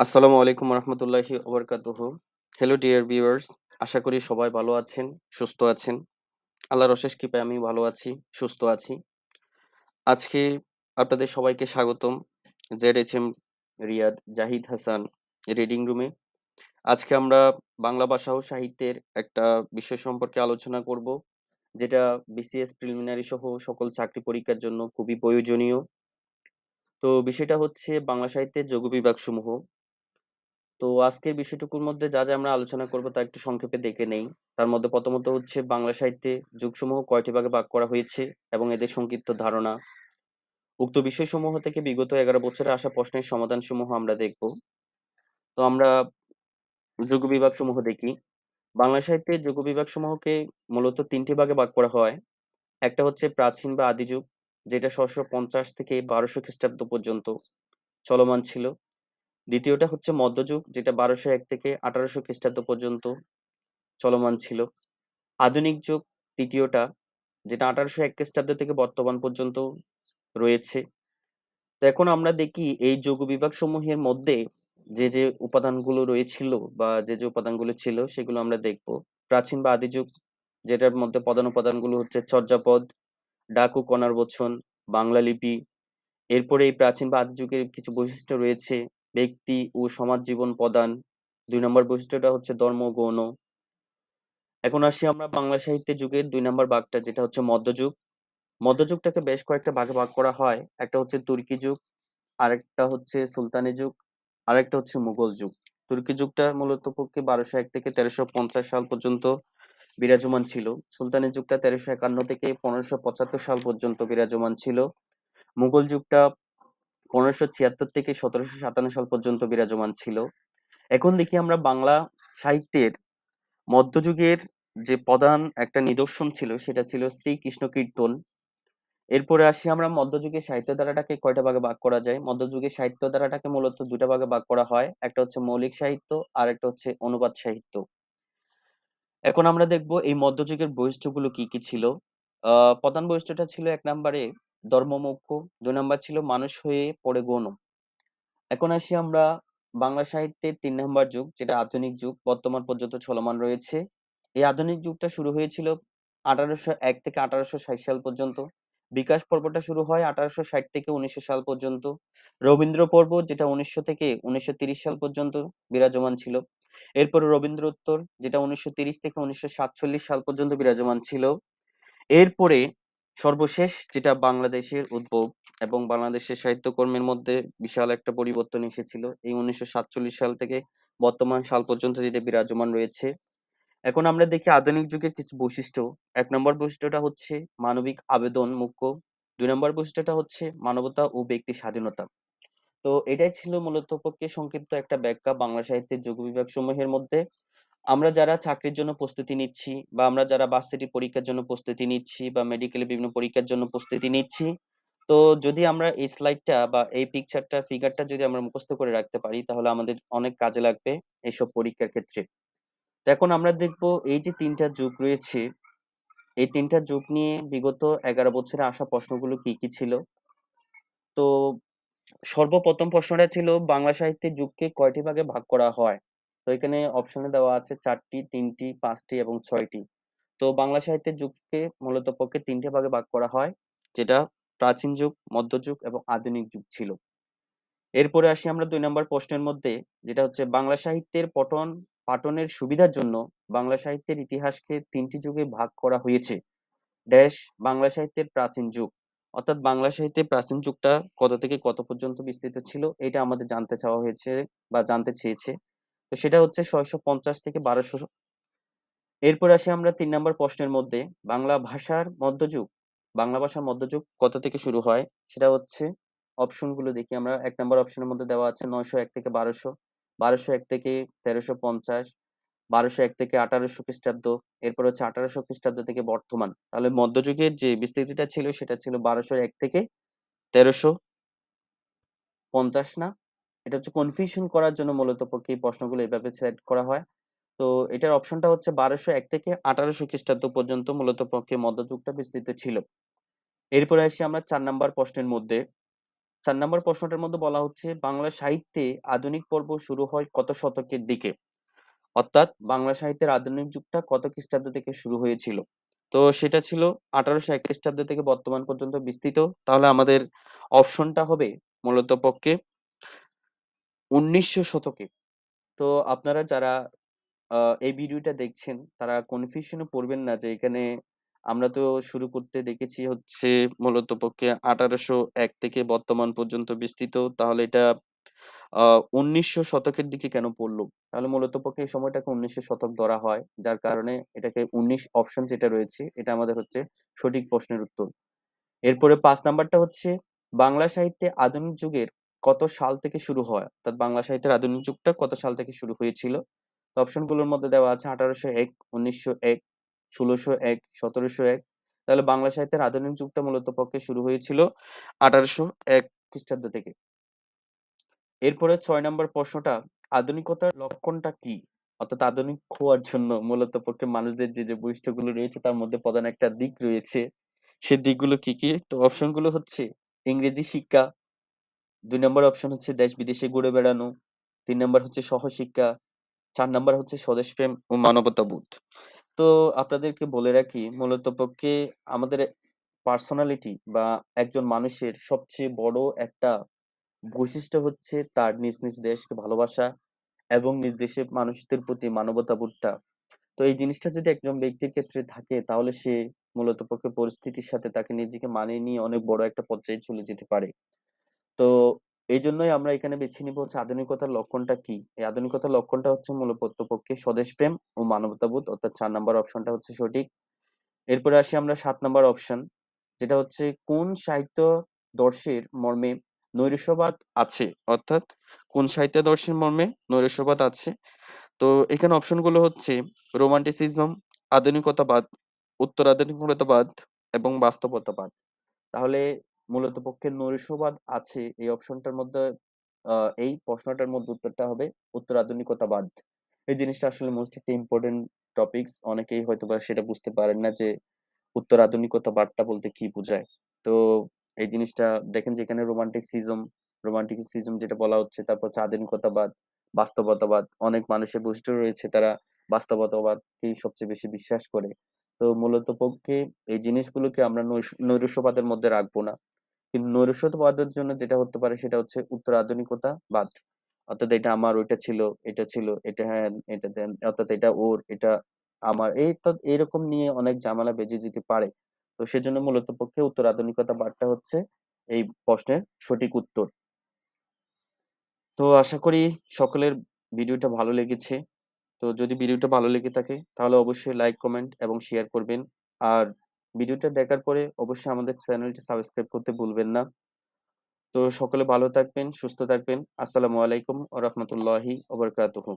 আসসালামু আলাইকুম রহমতুল্লাহি ওবরকাতুহ। হ্যালো ডিয়ার ভিউয়ার্স আশা করি সবাই ভালো আছেন, সুস্থ আছেন। আল্লাহর অশেষ কৃপায় আমি ভালো আছি, সুস্থ আছি। আজকে আপনাদের সবাইকে স্বাগতম Z H M Riyad Zahid Hasan reading রুমে আজকে আমরা বাংলা ভাষা ও সাহিত্যের একটা বিষয় সম্পর্কে আলোচনা করব, যেটা বিসিএস প্রিলিমিনারি সহ সকল চাকরি পরীক্ষার জন্য খুবই প্রয়োজনীয়। তো বিষয়টা হচ্ছে বাংলা সাহিত্যের যোগ বিভাগ সমূহ তো আজকের বিষয়টুকুর মধ্যে যা, যা আমরা আলোচনা করব তা একটু সংক্ষেপে দেখে নেই। তার মধ্যে প্রথমত হচ্ছে বাংলা সাহিত্যে যুগসমূহ কয়টি ভাগে ভাগ করা হয়েছে এবং এদের সংক্ষিপ্ত ধারণা। উক্ত বিষয়সমূহ থেকে বিগত ১১ বছরে আসা প্রশ্নের সমাধানসমূহ আমরা দেখব। তো আমরা যুগ বিভাগসমূহ দেখি। বাংলা সাহিত্যে যুগ বিভাগসমূহকে মূলত তিনটি ভাগে ভাগ করা হয়। একটা হচ্ছে প্রাচীন বা আদি যুগ, যেটা ৬৫০ থেকে বারোশো খ্রিস্টাব্দ পর্যন্ত চলমান ছিল। দ্বিতীয়টা হচ্ছে মধ্যযুগ, যেটা ১২০১ থেকে ১৮০০ খ্রিস্টাব্দ পর্যন্ত চলমান ছিল। আধুনিক যুগ তৃতীয়টা, যেটা ১৮০১ খ্রিস্টাব্দ থেকে বর্তমান পর্যন্ত রয়েছে। তো এখন আমরা দেখি এই যৌগ বিভাগসমূহের মধ্যে যে, যে উপাদানগুলো রয়েছিল বা যে, যে উপাদানগুলো ছিল সেগুলো আমরা দেখব। প্রাচীন বা আদি যুগ, যেটার মধ্যে প্রধান উপাদানগুলো হচ্ছে চর্যাপদ, ডাকু কণার বচন, বাংলা লিপি। এরপরে এই প্রাচীন বা আদি যুগের কিছু বৈশিষ্ট্য রয়েছে। ব্যক্তি ও সমাজ জীবন প্রদান। দুই নম্বর বৈশিষ্ট্যটা হচ্ছে ধর্ম গৌণ। এখন আসি আমরা বাংলা সাহিত্যের যুগের দুই নম্বর ভাগটা যেটা হচ্ছে মধ্যযুগ। মধ্যযুগটাকে বেশ কয়েকটা ভাগে ভাগ করা হয়। একটা হচ্ছে তুর্কি যুগ, আরেকটা হচ্ছে সুলতানি যুগ, আরেকটা হচ্ছে মুঘল যুগ। তুর্কি যুগটা মূলত পক্ষে ১২০১ থেকে ১৩৫০ সাল পর্যন্ত বিরাজমান ছিল। সুলতানি যুগটা ১৩৫১ থেকে ১৫৭৫ সাল পর্যন্ত বিরাজমান ছিল। মুঘল যুগটা ১৫৭৬ থেকে ১৭৫৭ সাল পর্যন্ত বিরাজমান ছিল। এখন দেখি আমরা বাংলা সাহিত্যের মধ্যযুগের যে প্রধান একটা নিদর্শন ছিল সেটা ছিল শ্রীকৃষ্ণ কীর্তন। এরপরে আসি আমরা মধ্যযুগের সাহিত্য ধারাটাকে কয়টা ভাগে ভাগ করা যায়? মধ্যযুগের সাহিত্য ধারাটাকে মূলত দুটা ভাগে ভাগ করা হয়। একটা হচ্ছে মৌলিক সাহিত্য, আর একটা হচ্ছে অনুবাদ সাহিত্য। এখন আমরা দেখব এই মধ্যযুগের বৈশিষ্ট্যগুলো কি, কি ছিল? প্রধান বৈশিষ্ট্যটা ছিল এক নম্বরে ধর্ম মোক্ষ, ২ নম্বর ছিল মানুষ হয়ে পড়ে গৌণ। এখন আসি আমরা বাংলা সাহিত্যের তিন নম্বর যুগ যেটা আধুনিক যুগ বর্তমান পর্যন্ত চলমান রয়েছে। এই আধুনিক যুগটা শুরু হয়েছিল ১৮০১ থেকে ১৮৬০ সাল পর্যন্ত। বিকাশ পর্বটা শুরু হয় ১৮৬০ থেকে ১৯০০ সাল পর্যন্ত। রবীন্দ্র পর্ব যেটা ১৯০০ থেকে ১৯৩০ সাল পর্যন্ত বিরাজমান ছিল। এরপরে রবীন্দ্রোত্তর যেটা ১৯৩০ থেকে ১৯৪৭ সাল পর্যন্ত বিরাজমান ছিল। এরপরে সর্বশেষ যেটা বাংলাদেশের উদ্ভব এবং বাংলাদেশের সাহিত্যকর্মের মধ্যে বিশাল একটা পরিবর্তন এসেছিল। এই ১৯৪৭ সাল থেকে বর্তমান সাল পর্যন্ত যেটা বিরাজমান রয়েছে। এখন আমরা দেখি আধুনিক যুগের কিছু বৈশিষ্ট্য। এক নম্বর বৈশিষ্ট্যটা হচ্ছে মানবিক আবেদন মুখ্য। দুই নম্বর বৈশিষ্ট্যটা হচ্ছে মানবতা ও ব্যক্তি স্বাধীনতা। তো এটাই ছিল মূলত পক্ষে সংক্ষিপ্ত একটা ব্যাখ্যা বাংলা সাহিত্যের যুগ বিভাগ সমূহের মধ্যে। আমরা যারা চাকরির জন্য প্রস্তুতি নিচ্ছি বা আমরা যারা ভার্সিটি পরীক্ষার জন্য প্রস্তুতি নিচ্ছি বা মেডিকেলের বিভিন্ন পরীক্ষার জন্য প্রস্তুতি নিচ্ছি, তো যদি আমরা এই স্লাইডটা বা এই পিকচারটা ফিগারটা যদি আমরা মুখস্থ করে রাখতে পারি তাহলে আমাদের অনেক কাজে লাগবে এইসব পরীক্ষার ক্ষেত্রে। এখন আমরা দেখব এই যে ৩ টা যুগ রয়েছে, এই তিনটা যুগ নিয়ে বিগত ১১ বছরে আসা প্রশ্নগুলো কি, কি ছিল? তো সর্বপ্রথম প্রশ্নটা ছিল বাংলা সাহিত্যের যুগকে কয়টি ভাগে ভাগ করা হয়? তো এখানে অপশনে দেওয়া আছে ৪ টি, ৩ টি, ৫ টি এবং ছয়টি তো বাংলা সাহিত্যের যুগকে মূলত পক্ষে ৩ টে ভাগে ভাগ করা হয়। যেটা প্রাচীন যুগ, মধ্যযুগ এবং আধুনিক যুগ ছিল। এরপরে আসি আমরা দুই নম্বর প্রশ্নের মধ্যে যেটা হচ্ছে বাংলা সাহিত্যের পঠন পাঠনের সুবিধার জন্য বাংলা সাহিত্যের ইতিহাসকে তিনটি যুগে ভাগ করা হয়েছে। ড্যাশ বাংলা সাহিত্যের প্রাচীন যুগ। অর্থাৎ বাংলা সাহিত্যের প্রাচীন যুগটা কত থেকে কত পর্যন্ত বিস্তৃত ছিল এটা আমাদের জানতে চাওয়া হয়েছে বা জানতে চেয়েছে। তো সেটা হচ্ছে ৬৫০ থেকে বারোশো এরপর আসি আমরা তিন নম্বর প্রশ্নের মধ্যে বাংলা ভাষার মধ্যযুগ, বাংলা ভাষার মধ্যযুগ কত থেকে শুরু হয়? সেটা হচ্ছে অপশনগুলো দেখি আমরা এক নম্বর অপশনের মধ্যে দেওয়া আছে ৯০১ থেকে বারোশো বারোশো এক থেকে ১৩৫০, ১২০১ থেকে ১৮০০ খ্রিস্টাব্দ, এরপর হচ্ছে ১৮০০ খ্রিস্টাব্দ থেকে বর্তমান। তাহলে মধ্যযুগের যে বিস্তৃতিটা ছিল সেটা ছিল ১২০১ থেকে ১৩৫০ না? এটা হচ্ছে কনফিউশন করার জন্য মূলত পক্ষে এই প্রশ্নগুলো এভাবে সেট করা হয়। তো এটার অপশনটা হচ্ছে ১২০১ থেকে ১৮০০ খ্রিস্টাব্দ পর্যন্ত মূলত পক্ষে মধ্যযুগটা বিস্তৃত ছিল। এরপরে আসি আমরা চার নাম্বার প্রশ্নের মধ্যে। চার নম্বর প্রশ্নটার মধ্যে বলা হচ্ছে, বাংলা সাহিত্যে আধুনিক পর্ব শুরু হয় কত শতকের দিকে? অর্থাৎ বাংলা সাহিত্যের আধুনিক যুগটা কত খ্রিস্টাব্দ থেকে শুরু হয়েছিল? তো সেটা ছিল ১৮০১ খ্রিস্টাব্দ থেকে বর্তমান পর্যন্ত বিস্তৃত। তাহলে আমাদের অপশনটা হবে মূলত পক্ষে ১৯০০ শতকে। তো আপনারা যারা এই ভিডিওটা দেখছেন, তারা কনফিউশন পড়বেন না যে এখানে আমরা তো শুরু করতে দেখেছি হচ্ছে মূলত পক্ষে ১৮০১ থেকে বর্তমান পর্যন্ত বিস্তৃত। তাহলে এটা, আ ১৯০০ শতকের দিকে কেন পড়ল? তাহলে মূলত পক্ষে এই সময়টাকে ১৯০০ শতক ধরা হয়। যার কারণে এটাকে ১৯ অপশন যেটা রয়েছে, এটা আমাদের হচ্ছে সঠিক প্রশ্নের উত্তর। এরপরে ৫ নাম্বারটা হচ্ছে, বাংলা সাহিত্যে আধুনিক যুগের কত সাল থেকে শুরু হয়? অর্থাৎ বাংলা সাহিত্যের আধুনিক যুগটা কত সাল থেকে শুরু হয়েছিল? অপশনগুলোর মধ্যে দেওয়া আছে ১৮০১, ১৯০১, ১৬০১, ১৭০১ তাহলে বাংলা সাহিত্যের আধুনিক যুগটা মূলত পক্ষে শুরু হয়েছিল ১৮০১ খ্রিস্টাব্দ থেকে। এরপরে ছয় নম্বর প্রশ্নটা আধুনিকতার লক্ষণটা কি? অর্থাৎ আধুনিক হওয়ার জন্য মূলত পক্ষে মানুষদের যে, যে বৈশিষ্ট্যগুলো রয়েছে তার মধ্যে প্রধান একটা দিক রয়েছে। সে দিকগুলো কি, কি? তো অপশনগুলো হচ্ছে ইংরেজি শিক্ষা, ২ নম্বর অপশন হচ্ছে দেশ-বিদেশে ঘুরে বেড়ানো, তিন নাম্বার হচ্ছে সহশিক্ষা, ৪ নাম্বার হচ্ছে স্বদেশপ্রেম ও মানবতাবোধ। তো আপনাদেরকে বলে রাখি মূলত পক্ষে আমাদের পার্সোনালিটি বা একজন মানুষের সবচেয়ে বড় একটা বৈশিষ্ট্য হচ্ছে তার নিজ, নিজ দেশকে ভালোবাসা এবং নিজ দেশের মানুষদের প্রতি মানবতাবোধটা। তো এই জিনিসটা যদি একজন ব্যক্তির ক্ষেত্রে থাকে তাহলে সে মূলত পক্ষে পরিস্থিতির সাথে তাকে নিজেকে মানিয়ে নিয়ে অনেক বড় একটা পর্যায়ে চলে যেতে পারে। তো এই জন্যই আমরা এখানে বেছে নিব হচ্ছে আধুনিকতার লক্ষণটা কি? এই আধুনিকতার লক্ষণটা হচ্ছে মূলত পক্ষে স্বদেশপ্রেম ও মানবতাবোধ অর্থাৎ চার নাম্বার অপশনটা হচ্ছে সঠিক। এরপরে আসি আমরা সাত নাম্বার অপশন যেটা হচ্ছে কোন সাহিত্য দর্শের মর্মে নৈরাশ্যবাদ আছে? অর্থাৎ কোন সাহিত্য দর্শের মর্মে নৈরাশ্যবাদ আছে? তো এখানে অপশনগুলো হচ্ছে রোমান্টিসিজম, আধুনিকতাবাদ, উত্তর আধুনিকতাবাদ এবং বাস্তবতাবাদ। তাহলে মূলত পক্ষে নৈরাশ্যবাদ আছে এই অপশনটার মধ্যে এই প্রশ্নটার মধ্যে উত্তরটা হবে উত্তর আধুনিকতাবাদ। এই জিনিসটা আসলে মোস্ট একটা ইম্পোর্টেন্ট টপিকস। অনেকেই হয়তোবা সেটা বুঝতে পারেন না যে উত্তর আধুনিকতাবাদটা বলতে কি বোঝায়। তো এই জিনিসটা দেখেন যে এখানে রোমান্টিসিজম, রোমান্টিসিজম যেটা বলা হচ্ছে তারপর হচ্ছে আধুনিকতাবাদ, বাস্তবতাবাদ। অনেক মানুষের বৈশিষ্ট্য রয়েছে তারা বাস্তবতাবাদকেই সবচেয়ে বেশি বিশ্বাস করে। তো মূলত পক্ষে এই জিনিসগুলোকে আমরা নৈশ নৈরাশ্যবাদের মধ্যে রাখব না। কিন্তু নৈরাশ্যবাদের জন্য যেটা হতে পারে সেটা হচ্ছে উত্তর আধুনিকতাবাদ। অর্থাৎ এটা আমার, ওইটা ছিল, এটা ছিল, এটা হ্যাঁ, এটা অর্থাৎ এটা ওর, এটা আমার। এই এরকম নিয়ে অনেক ঝামেলা বেজে যেতে পারে। তো সেজন্য মূলত পক্ষে উত্তর আধুনিকতাবাদটা হচ্ছে এই প্রশ্নের সঠিক উত্তর। তো আশা করি সকলের ভিডিওটা ভালো লেগেছে। তো যদি ভিডিওটা ভালো লেগে থাকে তাহলে অবশ্যই লাইক, কমেন্ট এবং শেয়ার করবেন। আর ভিডিওটা দেখার পরে অবশ্যই আমাদের চ্যানেলটি সাবস্ক্রাইব করতে ভুলবেন না। তো সকলে ভালো থাকবেন, সুস্থ থাকবেন। আসসালামু আলাইকুম ও রহমতুল্লাহি ওয়া বারাকাতুহু।